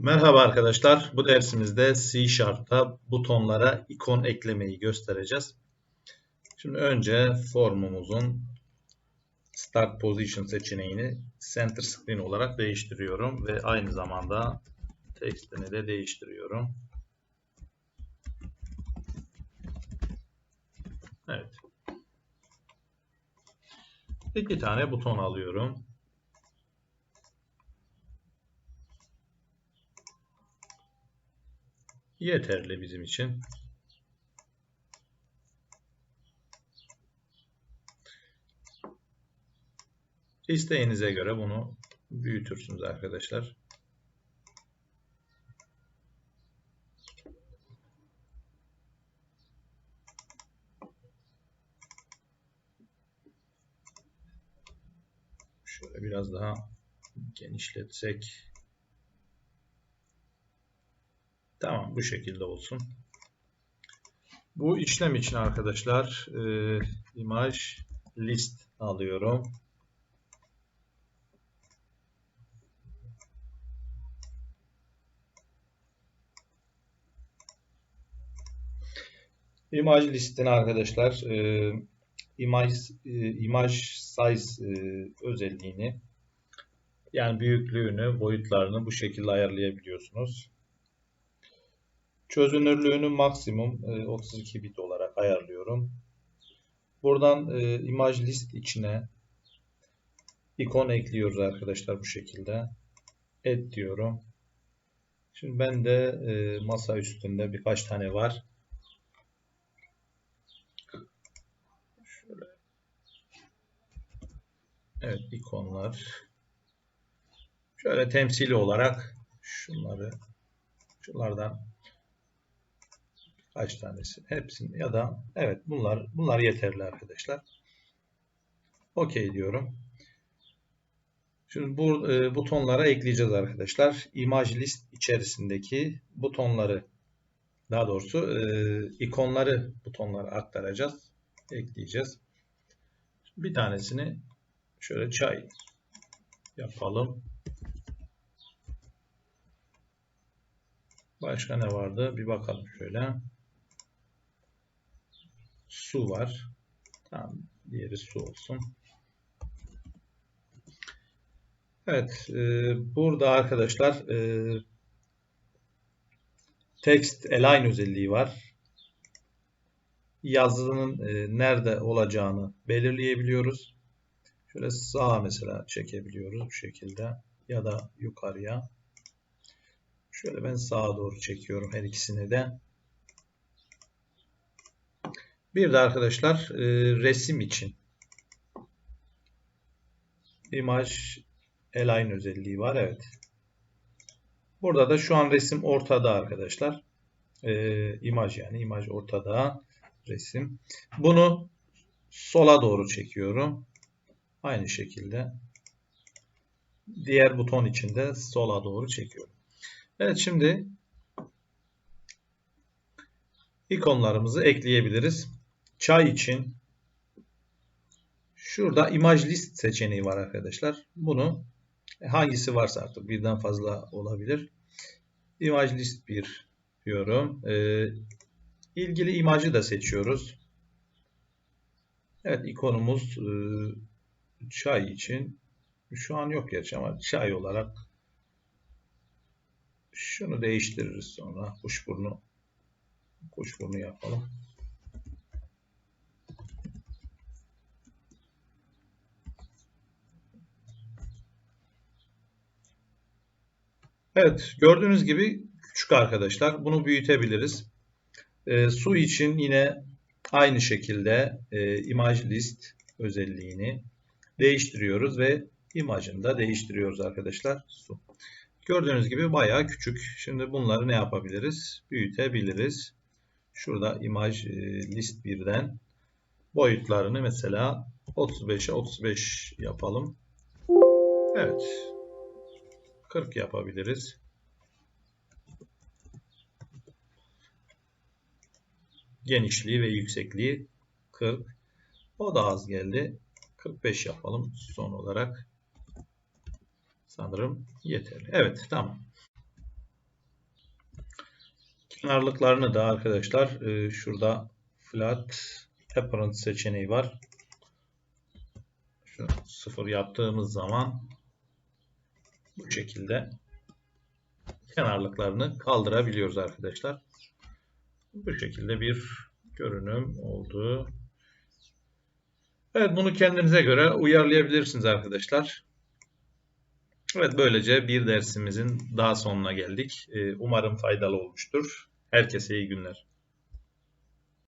Merhaba arkadaşlar. Bu dersimizde C Sharp'ta butonlara ikon eklemeyi göstereceğiz. Şimdi önce formumuzun Start Position seçeneğini Center Screen olarak değiştiriyorum ve aynı zamanda tekstini de değiştiriyorum. Evet. İki tane buton alıyorum. Yeterli bizim için. İsteğinize göre bunu büyütürsünüz arkadaşlar. Şöyle biraz daha genişletsek Tamam bu şekilde olsun. Bu işlem için arkadaşlar e, imaj list alıyorum. İmaj listini arkadaşlar e, imaj e, imaj size e, özelliğini yani büyüklüğünü, boyutlarını bu şekilde ayarlayabiliyorsunuz. Çözünürlüğünü maksimum 32 e, bit olarak ayarlıyorum. Buradan e, imaj list içine ikon ekliyoruz arkadaşlar bu şekilde. Add diyorum. Şimdi ben de e, masa üstünde birkaç tane var. Evet ikonlar. Şöyle temsili olarak şunları şunlardan Kaç tanesi? Hepsini ya da evet bunlar bunlar yeterli arkadaşlar. OK diyorum. Şimdi bu e, butonlara ekleyeceğiz arkadaşlar. Image list içerisindeki butonları daha doğrusu e, ikonları butonlara aktaracağız. Ekleyeceğiz. Bir tanesini şöyle çay yapalım. Başka ne vardı? Bir bakalım şöyle su var. Tamam, diğeri su olsun. Evet, e, burada arkadaşlar e, text align özelliği var. Yazının e, nerede olacağını belirleyebiliyoruz. Şöyle sağa mesela çekebiliyoruz bu şekilde ya da yukarıya. Şöyle ben sağa doğru çekiyorum her ikisini de. Bir de arkadaşlar e, resim için imaj align özelliği var. Evet. Burada da şu an resim ortada arkadaşlar. E, imaj yani imaj ortada resim. Bunu sola doğru çekiyorum. Aynı şekilde diğer buton içinde sola doğru çekiyorum. Evet şimdi ikonlarımızı ekleyebiliriz. Çay için şurada imaj list seçeneği var arkadaşlar. Bunu hangisi varsa artık birden fazla olabilir. İmaj list 1 diyorum. Ee, ilgili imajı da seçiyoruz. Evet ikonumuz e, çay için şu an yok gerçi ama çay olarak şunu değiştiririz sonra kuşburnu kuşburnu yapalım. Evet gördüğünüz gibi küçük arkadaşlar. Bunu büyütebiliriz. E, su için yine aynı şekilde e, image list özelliğini değiştiriyoruz ve imajını da değiştiriyoruz arkadaşlar. Su. Gördüğünüz gibi bayağı küçük. Şimdi bunları ne yapabiliriz? Büyütebiliriz. Şurada imaj e, list 1'den boyutlarını mesela 35'e 35 yapalım. Evet. 40 yapabiliriz. Genişliği ve yüksekliği 40. O da az geldi. 45 yapalım son olarak. Sanırım yeterli. Evet tamam. Kenarlıklarını da arkadaşlar e, şurada flat apparent seçeneği var. Şu sıfır yaptığımız zaman bu şekilde kenarlıklarını kaldırabiliyoruz arkadaşlar. Bu şekilde bir görünüm oldu. Evet bunu kendinize göre uyarlayabilirsiniz arkadaşlar. Evet böylece bir dersimizin daha sonuna geldik. Ee, Umarım faydalı olmuştur. Herkese iyi günler.